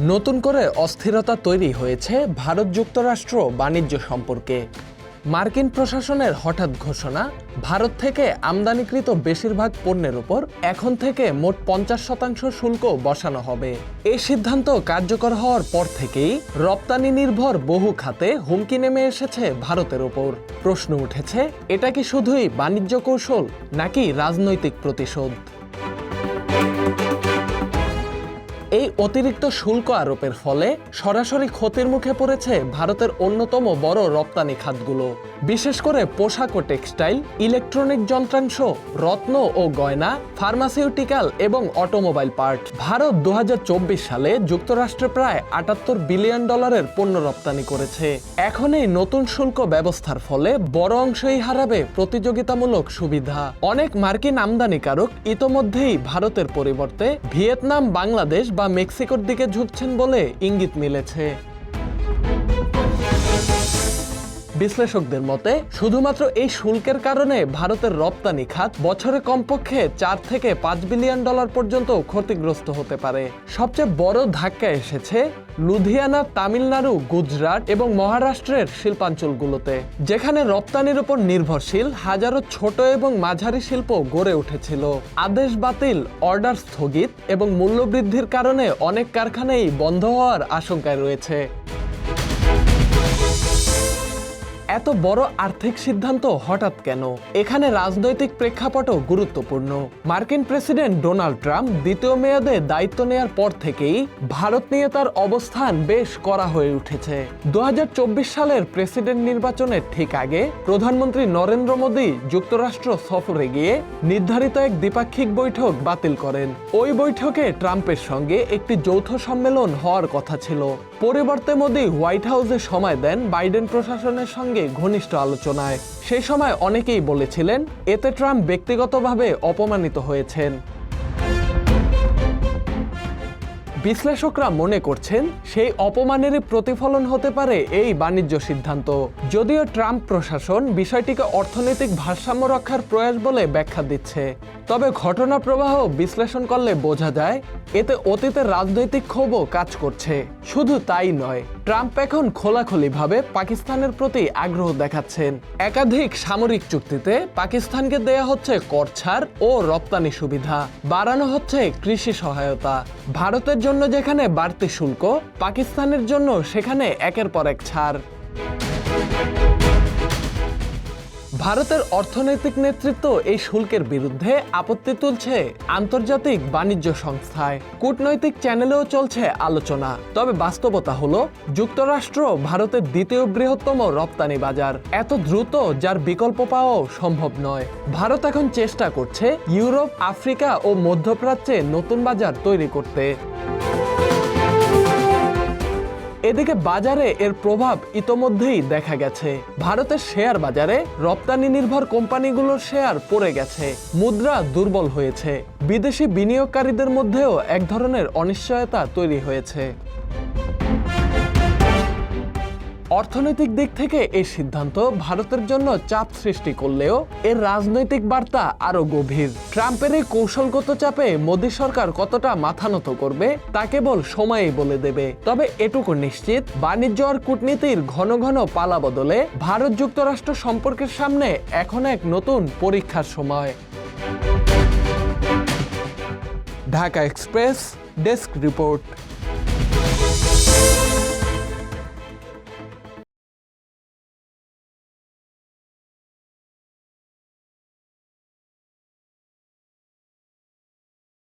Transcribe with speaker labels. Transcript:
Speaker 1: নতুন করে অস্থিরতা তৈরি হয়েছে ভারত যুক্তরাষ্ট্র বাণিজ্য সম্পর্কে। মার্কিন প্রশাসনের হঠাৎ ঘোষণা, ভারত থেকে আমদানিকৃত বেশিরভাগ পণ্যের উপর এখন থেকে মোট পঞ্চাশ শতাংশ শুল্ক বসানো হবে। এই সিদ্ধান্ত কার্যকর হওয়ার পর থেকেই রপ্তানি নির্ভর বহু খাতে হুমকি নেমে এসেছে ভারতের ওপর প্রশ্ন উঠেছে, এটা কি শুধুই বাণিজ্য কৌশল নাকি রাজনৈতিক প্রতিশোধ? এই অতিরিক্ত শুল্ক আরোপের ফলে সরাসরি ক্ষতির মুখে পড়েছে ভারতের অন্যতম বড় রপ্তানি খাতগুলো। বিশেষ করে পোশাক ও টেক্সটাইল, ইলেকট্রনিক যন্ত্রাংশ, রত্ন ও গয়না, ফার্মাসিউটিক্যাল এবং অটোমোবাইল পার্ট। ভারত দু হাজার চব্বিশ সালে যুক্তরাষ্ট্রে প্রায় আটাত্তর বিলিয়ন ডলারের পণ্য রপ্তানি করেছে। এখন এই নতুন শুল্ক ব্যবস্থার ফলে বড় অংশই হারাবে প্রতিযোগিতামূলক সুবিধা। অনেক মার্কিন আমদানিকারক ইতোমধ্যেই ভারতের পরিবর্তে ভিয়েতনাম, বাংলাদেশ বা মেক্সিকোর দিকে ঝুঁকছেন বলে ইঙ্গিত মিলেছে। বিশ্লেষকদের মতে, শুধুমাত্র এই শুল্কের কারণে ভারতের রপ্তানি খাত বছরে কমপক্ষে চার থেকে পাঁচ বিলিয়ন ডলার পর্যন্ত ক্ষতিগ্রস্ত হতে পারে। সবচেয়ে বড় ধাক্কা এসেছে লুধিয়ানা, তামিলনাড়ু, গুজরাট এবং মহারাষ্ট্রের শিল্পাঞ্চলগুলোতে, যেখানে রপ্তানির উপর নির্ভরশীল হাজারো ছোট এবং মাঝারি শিল্প গড়ে উঠেছিল। আদেশ বাতিল, অর্ডার স্থগিত এবং মূল্যবৃদ্ধির কারণে অনেক কারখানাই বন্ধ হওয়ার আশঙ্কায় রয়েছে। এত বড় আর্থিক সিদ্ধান্ত হঠাৎ কেন? এখানে রাজনৈতিক প্রেক্ষাপটও গুরুত্বপূর্ণ। মার্কিন প্রেসিডেন্ট ডোনাল্ড ট্রাম্প দ্বিতীয় মেয়াদে দায়িত্ব নেয়ার পর থেকেই ভারত নিয়ে তার অবস্থান বেশ করা হয়ে উঠেছে। দু সালের প্রেসিডেন্ট নির্বাচনের ঠিক আগে প্রধানমন্ত্রী নরেন্দ্র মোদী যুক্তরাষ্ট্র সফরে গিয়ে নির্ধারিত এক দ্বিপাক্ষিক বৈঠক বাতিল করেন। ওই বৈঠকে ট্রাম্পের সঙ্গে একটি যৌথ সম্মেলন হওয়ার কথা ছিল। পরিবর্তে মোদী হোয়াইট হাউসে সময় দেন বাইডেন প্রশাসনের সঙ্গে ঘনিষ্ঠ আলোচনায়। সেই সময় অনেকেই বলেছিলেন, এতে ট্রাম্প ব্যক্তিগতভাবে অপমানিত হয়েছেন। বিশ্লেষকরা মনে করছেন, সেই অপমানেরই প্রতিফলন হতে পারে এই বাণিজ্য সিদ্ধান্ত। যদিও ট্রাম্প প্রশাসন বিষয়টিকে অর্থনৈতিক ভারসাম্য রক্ষার প্রয়াস বলে ব্যাখ্যা দিচ্ছে। তবে ঘটনা প্রবাহ বিশ্লেষণ করলে বোঝা যায়, এতে অতীতের রাজনৈতিক ক্ষোভও কাজ করছে। শুধু তাই নয় ট্রাম্প এখন খোলাখুলিভাবে পাকিস্তানের প্রতি আগ্রহ দেখাচ্ছেন। একাধিক সামরিক চুক্তিতে পাকিস্তানকে দেয়া হচ্ছে কর ছাড় ও রপ্তানি সুবিধা, বাড়ানো হচ্ছে কৃষি সহায়তা। ভারতের জন্য যেখানে বাড়তি শুল্ক, পাকিস্তানের জন্য সেখানে একের পর এক ছাড়। ভারতের অর্থনৈতিক নেতৃত্ব এই শুল্কের বিরুদ্ধে আপত্তি তুলছে আন্তর্জাতিক বাণিজ্য সংস্থায়। কূটনৈতিক চ্যানেলেও চলছে আলোচনা। তবে বাস্তবতা হলো, যুক্তরাষ্ট্র ভারতের দ্বিতীয় বৃহত্তম রপ্তানি বাজার। এত দ্রুত যার বিকল্প পাওয়াও সম্ভব নয়। ভারত এখন চেষ্টা করছে ইউরোপ, আফ্রিকা ও মধ্যপ্রাচ্যে নতুন বাজার তৈরি করতে। এদিকে বাজারে এর প্রভাব ইতোমধ্যেই দেখা গেছে। ভারতের শেয়ার বাজারে রপ্তানি নির্ভর কোম্পানিগুলোর শেয়ার পড়ে গেছে। মুদ্রা দুর্বল হয়েছে। বিদেশি বিনিয়োগকারীদের মধ্যেও এক ধরনের অনিশ্চয়তা তৈরি হয়েছে। অর্থনৈতিক দিক থেকে এই সিদ্ধান্ত ভারতের জন্য চাপ সৃষ্টি করলেও এর রাজনৈতিক বার্তা আরও গভীর। ট্রাম্পের এই কৌশলগত চাপে মোদী সরকার কতটা মাথা নত করবে তা কেবল সময়ই বলে দেবে। তবে এটুকু নিশ্চিত, বাণিজ্য আর কূটনীতির ঘন ঘন পালা বদলে ভারত যুক্তরাষ্ট্র সম্পর্কের সামনে এখন এক নতুন পরীক্ষার সময়। Dhaka Express, desk report.